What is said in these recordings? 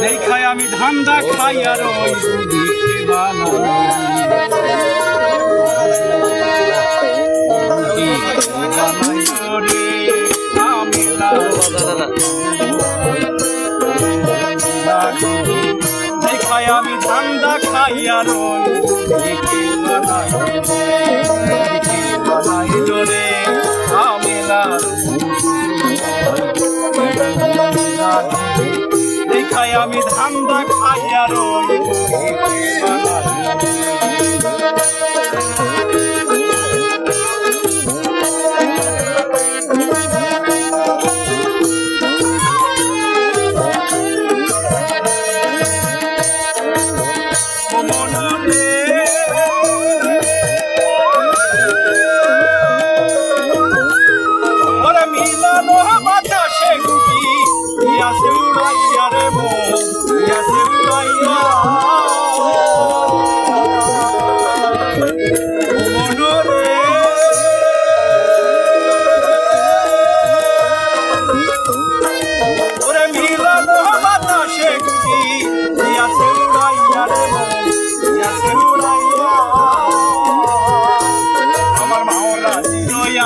দেখায় আমি ধান্দা খাই আর ওই আমি ধান্দা খাই আর দেখায় আমি ধান্দা খাই আর ওই বুড়িকে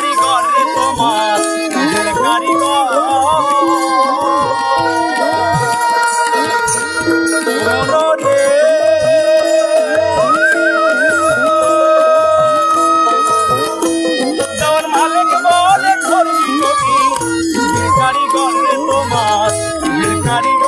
কারিগর রে তোমার নিজের কারিগর। মনরে দেওয়ার মালিক বলে ধরি যদি নিজের কারিগর রে তোমার কারিগর